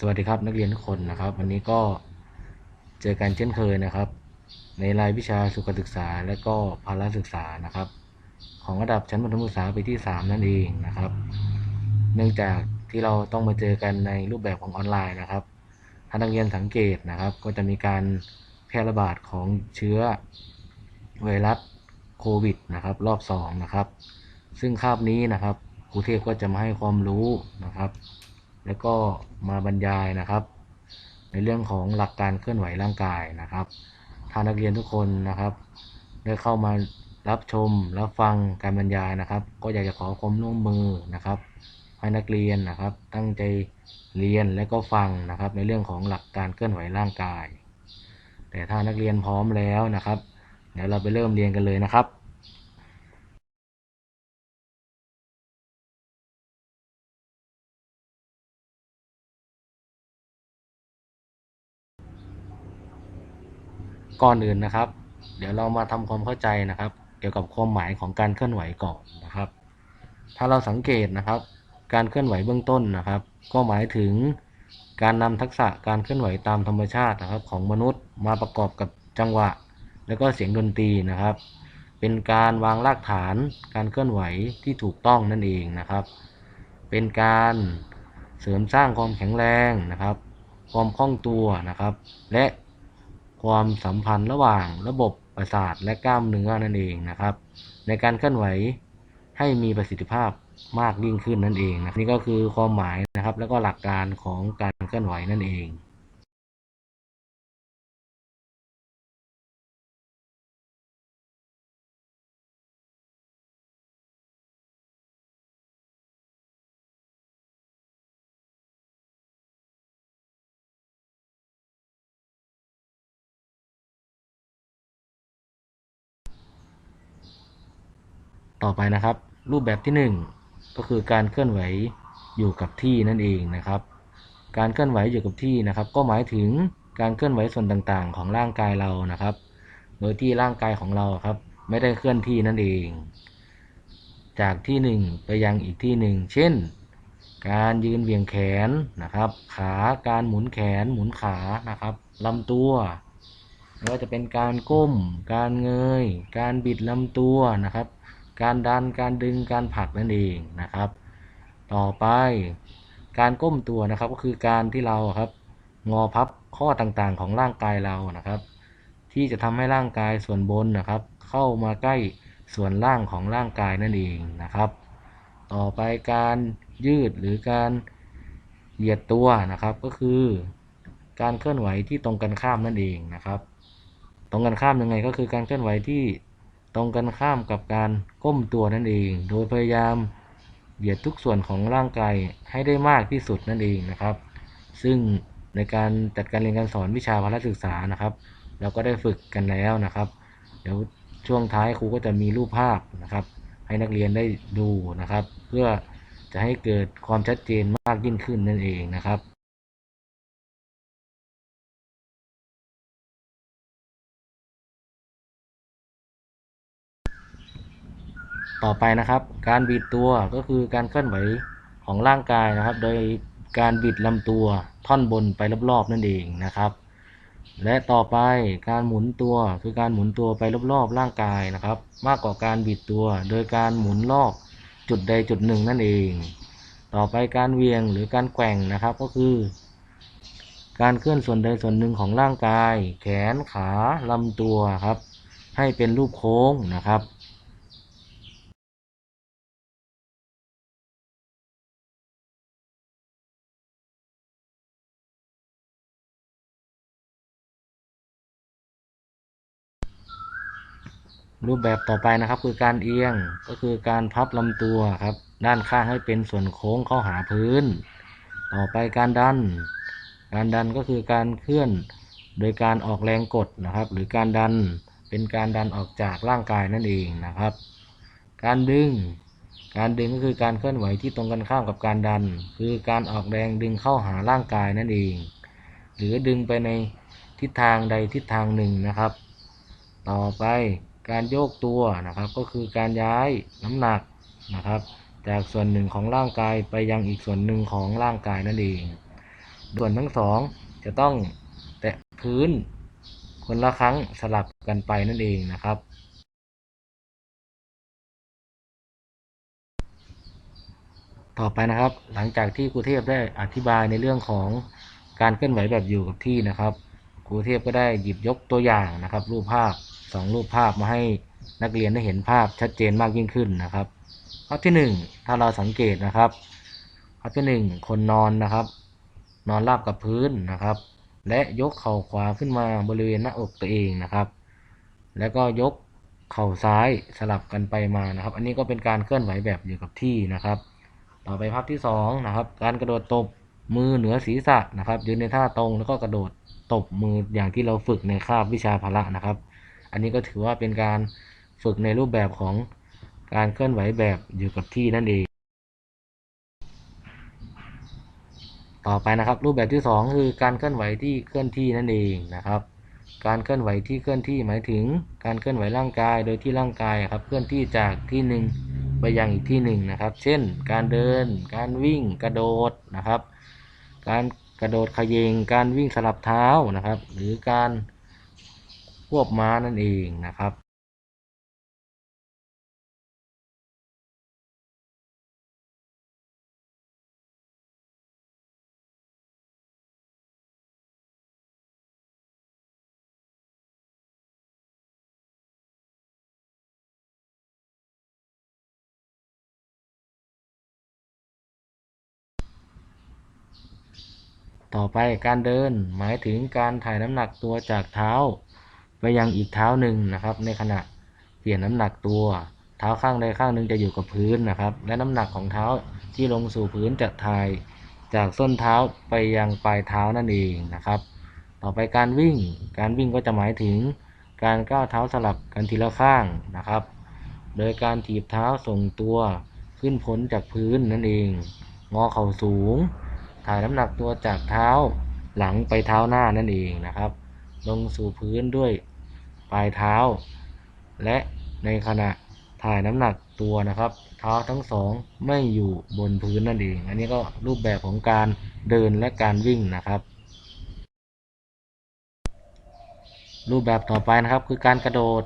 สวัสดีครับนักเรียนทุกคนนะครับ วันนี้ก็เจอกันเช่นเคยนะครับ ในรายวิชาสุขศึกษาและก็ภาระศึกษานะครับ ของระดับชั้นมัธยมศึกษาปีที่ 3 นั่นเองนะครับ เนื่องจากที่เราต้องมาเจอกันในรูปแบบของออนไลน์นะครับถ้านักเรียนสังเกตนะครับ ก็จะมีการแพร่ระบาดของเชื้อไวรัสโควิดนะครับ รอบ2นะครับ ซึ่งคาบนี้นะครับครูเทพก็จะมาให้ความรู้นะครับ แล้วก็มาบรรยายนะครับ ในเรื่องของหลักการเคลื่อนไหวร่างกายนะครับถ้านักเรียนทุกคนนะครับ ได้เข้ามารับชมรับฟังการบรรยายนะครับ ก็อยากจะขอความร่วมมือนะครับให้นักเรียนนะครับ ตั้งใจเรียนและก็ฟังนะครับ ในเรื่องของหลักการเคลื่อนไหวร่างกาย แต่ถ้านักเรียนพร้อมแล้วนะครับ เดี๋ยวเราไปเริ่มเรียนกันเลยนะครับ ก่อนอื่นนะครับ เดี๋ยวเรามาทำความเข้าใจนะครับ เกี่ยวกับความหมายของการเคลื่อนไหวก่อนนะครับ ถ้าเราสังเกตนะครับ การเคลื่อนไหวเบื้องต้นนะครับ ก็หมายถึงการนำทักษะการเคลื่อนไหวตามธรรมชาตินะครับ ของมนุษย์มาประกอบกับจังหวะ แล้วก็เสียงดนตรีนะครับ เป็นการวางรากฐาน การเคลื่อนไหวที่ถูกต้องนั่นเองนะครับ เป็นการเสริมสร้างความแข็งแรงนะครับ ความคล่องตัวนะครับ และ ความสัมพันธ์ระหว่างระบบประสาทและกล้ามเนื้อนั่นเองนะครับ ในการเคลื่อนไหวให้มีประสิทธิภาพมากยิ่งขึ้นนั่นเองนะนี่ก็คือความหมายนะครับ แล้วก็หลักการของการเคลื่อนไหวนั่นเอง ต่อไปนะครับ รูปแบบที่ 1 ก็คือการเคลื่อนไหวอยู่กับที่นั่นเองนะครับ การเคลื่อนไหวอยู่กับที่นะครับ ก็หมายถึงการเคลื่อนไหวส่วนต่างๆ ของร่างกายเรานะครับ โดยที่ร่างกายของเราครับ ไม่ได้เคลื่อนที่นั่นเอง จากที่หนึ่งไปยังอีกที่หนึ่งเช่น การยืนเวี่ยงแขนนะครับ ขาการหมุนแขนหมุนขานะครับลำตัวไม่ว่าจะเป็นการก้ม การเงย การบิดลำตัวนะครับ การดันการดึงการผลักนั่นเองนะครับ ต่อไปการก้มตัวนะครับก็คือการที่เราครับงอพับข้อต่างๆของร่างกายเรานะครับ ที่จะทำให้ร่างกายส่วนบนนะครับ เข้ามาใกล้ส่วนล่างของร่างกายนั่นเองนะครับ ต่อไปการยืดหรือการเหยียดตัวนะครับก็คือ การเคลื่อนไหวที่ตรงกันข้ามนั่นเองนะครับ ตรงกันข้ามยังไงก็คือการเคลื่อนไหวที่ ตรงกันข้ามกับการก้มตัวนั่นเอง โดยพยายามเหยียดทุกส่วนของร่างกายให้ได้มากที่สุดนั่นเองนะครับ ซึ่งในการจัดการเรียนการสอนวิชาพละศึกษานะครับ เราก็ได้ฝึกกันแล้วนะครับ เดี๋ยวช่วงท้ายครูก็จะมีรูปภาพนะครับ ให้นักเรียนได้ดูนะครับ เพื่อจะให้เกิดความชัดเจนมากยิ่งขึ้นนั่นเองนะครับ ต่อไปนะครับ การบิดตัวก็คือการเคลื่อนไหวของร่างกายนะครับ โดยการบิดลำตัวท่อนบนไปรอบๆนั่นเองนะครับ และต่อไปการหมุนตัวคือการหมุนตัวไปรอบๆร่างกายนะครับ มากกว่าการบิดตัว โดยการหมุนรอบจุดใดจุดหนึ่งนั่นเอง ต่อไปการเวียงหรือการแกว่งนะครับก็คือ การเคลื่อนส่วนใดส่วนหนึ่งของร่างกาย แขนขาลำตัวครับ ให้เป็นรูปโค้งนะครับ รูปแบบต่อไปนะครับคือการเอียงก็คือการพับลำตัวครับ ด้านข้างให้เป็นส่วนโค้งเข้าหาพื้น ต่อไปการดัน การดันก็คือการเคลื่อน โดยการออกแรงกดนะครับ หรือการดันเป็นการดันออกจากร่างกายนั่นเองนะครับ การดึง การดึงก็คือการเคลื่อนไหวที่ตรงกันข้ามกับการดัน คือการออกแรงดึงเข้าหาร่างกายนั่นเอง หรือดึงไปในทิศทางใดทิศทางหนึ่งนะครับ ต่อไป การโยกตัวนะครับก็คือการย้ายน้ำหนักนะครับ จากส่วนหนึ่งของร่างกายไปยังอีกส่วนหนึ่งของร่างกายนั่นเองส่วนทั้งสองจะต้องแตะพื้นคนละครั้งสลับกันไปนั่นเองนะครับ ต่อไปนะครับหลังจากที่ครูเทพได้อธิบายในเรื่องของการเคลื่อนไหวแบบอยู่กับที่นะครับครูเทพก็ได้หยิบยกตัวอย่างนะครับ รูปภาพ สองรูปภาพมาให้นักเรียนได้เห็นภาพชัดเจนมากยิ่งขึ้นนะครับ ภาพที่หนึ่งถ้าเราสังเกตนะครับ ภาพที่หนึ่งคนนอนนะครับ นอนราบกับพื้นนะครับ และยกเข่าขวาขึ้นมาบริเวณหน้าอกตัวเองนะครับ แล้วก็ยกเข่าซ้ายสลับกันไปมานะครับ อันนี้ก็เป็นการเคลื่อนไหวแบบอยู่กับที่นะครับ ต่อไปภาพที่สองนะครับ การกระโดดตบมือเหนือศีรษะนะครับยืนในท่าตรงแล้วก็กระโดดตบมืออย่างที่เราฝึกในคาบวิชาพละนะครับ อันนี้ก็ถือว่าเป็นการฝึกในรูปแบบของการเคลื่อนไหวแบบอยู่กับที่นั่นเอง ต่อไปนะครับรูปแบบที่สองคือการเคลื่อนไหวที่เคลื่อนที่นั่นเองนะครับ การเคลื่อนไหวที่เคลื่อนที่หมายถึงการเคลื่อนไหวร่างกายโดยที่ร่างกายครับเคลื่อนที่จากที่หนึ่งไปยังอีกที่หนึ่งนะครับ เช่น การเดิน การวิ่ง กระโดดนะครับ การกระโดดขยงการวิ่งสลับเท้านะครับ หรือการ วบม้านั่นเองนะครับต่อไปการเดินหมายถึงการถ่ายน้ำหนักตัวจากเท้า ไปยังอีกเท้าหนึ่งนะครับ ในขณะเปลี่ยนน้ำหนักตัว เท้าข้างใดข้างหนึ่งจะอยู่กับพื้นนะครับ และน้ำหนักของเท้าที่ลงสู่พื้นจะถ่ายจากส้นเท้าไปยังปลายเท้านั่นเองนะครับ ต่อไปการวิ่ง การวิ่งก็จะหมายถึงการก้าวเท้าสลับกันทีละข้างนะครับ โดยการถีบเท้าส่งตัวขึ้นพ้นจากพื้นนั่นเอง งอเข่าสูง ถ่ายน้ำหนักตัวจากเท้าหลังไปเท้าหน้านั่นเองนะครับ ลงสู่พื้นด้วยปลายเท้า และในขณะถ่ายน้ำหนักตัวนะครับ เท้าทั้งสองไม่อยู่บนพื้นนั่นเอง อันนี้ก็รูปแบบของการเดินและการวิ่งนะครับ รูปแบบต่อไปนะครับคือการกระโดด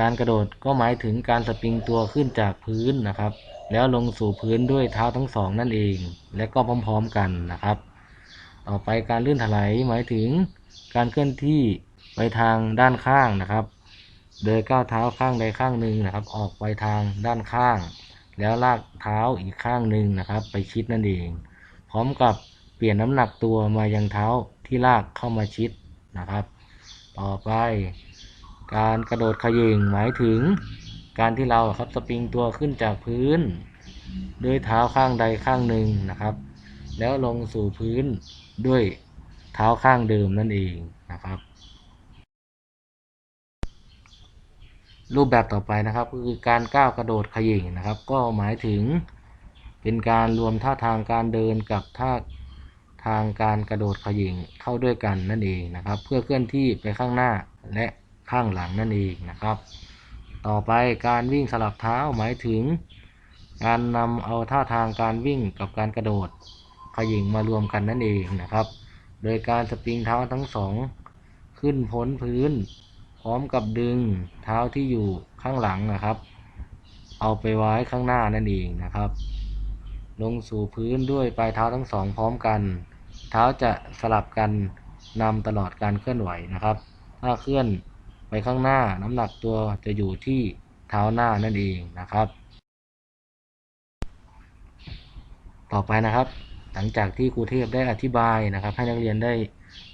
การกระโดดก็หมายถึงการสปริงตัวขึ้นจากพื้นนะครับ แล้วลงสู่พื้นด้วยเท้าทั้งสองนั่นเอง และก็พร้อม ๆ กันนะครับ ต่อไปการลื่นถลายหมายถึงการเคลื่อนที่ไปทางด้านข้างนะครับ โดยก้าวเท้าข้างใดข้างหนึ่งนะครับ ออกไปทางด้านข้าง แล้วลากเท้าอีกข้างหนึ่งนะครับ ไปชิดนั่นเอง พร้อมกับเปลี่ยนน้ำหนักตัวมายังเท้าที่ลากเข้ามาชิดนะครับ ต่อไปการกระโดดขย่งหมายถึงการที่เราครับสปริงตัวขึ้นจากพื้น ด้วยเท้าข้างใดข้างหนึ่งนะครับ แล้วลงสู่พื้น ด้วยเท้าข้างเดิมนั่นเองนะครับ รูปแบบต่อไปนะครับก็คือการก้าวกระโดดขย่งนะครับ ก็หมายถึงเป็นการรวมท่าทางการเดินกับท่าทางการกระโดดขย่งเข้าด้วยกันนั่นเองนะครับ เพื่อเคลื่อนที่ไปข้างหน้าและข้างหลังนั่นเองนะครับ ต่อไปการวิ่งสลับเท้าหมายถึง การนำเอาท่าทางการวิ่งกับการกระโดด ย่งมารวมกันนั่นเองนะครับ โดยการสปริงเท้าทั้งสองขึ้นพ้นพื้น พร้อมกับดึงเท้าที่อยู่ข้างหลังนะครับ เอาไปไว้ข้างหน้านั่นเองนะครับ ลงสู่พื้นด้วยปลายเท้าทั้งสองพร้อมกัน เท้าจะสลับกันนำตลอดการเคลื่อนไหวนะครับ ถ้าเคลื่อนไปข้างหน้าน้ำหนักตัวจะอยู่ที่เท้าหน้านั่นเองนะครับ ต่อไปนะครับ หลังจากที่ครูเทพได้อธิบายนะครับ ให้นักเรียนได้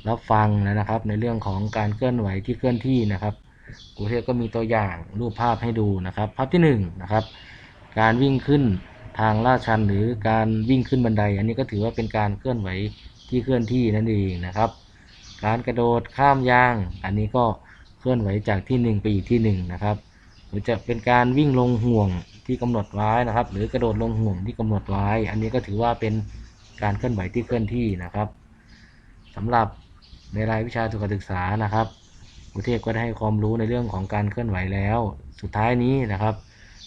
รับฟังแล้วนะครับ ในเรื่องของการเคลื่อนไหวที่เคลื่อนที่นะครับครูเทพก็มีตัวอย่างรูปภาพให้ดูนะครับ ภาพที่หนึ่งนะครับ การวิ่งขึ้นทางลาดชันหรือการวิ่งขึ้นบันได อันนี้ก็ถือว่าเป็นการเคลื่อนไหวที่เคลื่อนที่นั่นเองนะครับ การกระโดดข้ามยาง อันนี้ก็เคลื่อนไหวจากที่หนึ่งไปอีกที่หนึ่งนะครับหรือจะเป็นการวิ่งลงห่วงที่กำหนดไว้นะครับ หรือกระโดดลงห่วงที่กำหนดไว้ อันนี้ก็ถือว่าเป็น การเคลื่อนไหวที่เคลื่อนที่นะครับสำหรับในรายวิชาสุขศึกษานะครับครูเทพก็ได้ให้ความรู้ในเรื่องของการเคลื่อนไหวแล้ว สุดท้ายนี้นะครับ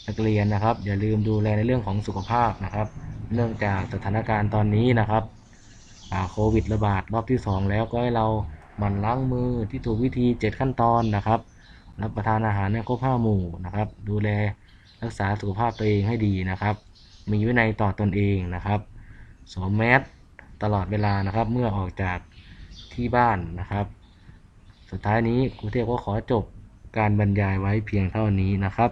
นักเรียนนะครับ อย่าลืมดูแลในเรื่องของสุขภาพนะครับ เนื่องจากสถานการณ์ตอนนี้นะครับโควิดระบาดรอบที่ 2 แล้วก็ให้เราหมั่นล้างมือที่ถูกวิธี 7 ขั้นตอนนะครับ รับประทานอาหารให้ครบห้าหมู่นะครับ ดูแลรักษาสุขภาพตัวเองให้ดีนะครับ มีวินัยต่อตนเองนะครับ สวมแมสตลอดเวลานะครับ เมื่อออกจากที่บ้านนะครับ สุดท้ายนี้ครูเทพก็ขอจบการบรรยายไว้เพียงเท่านี้นะครับ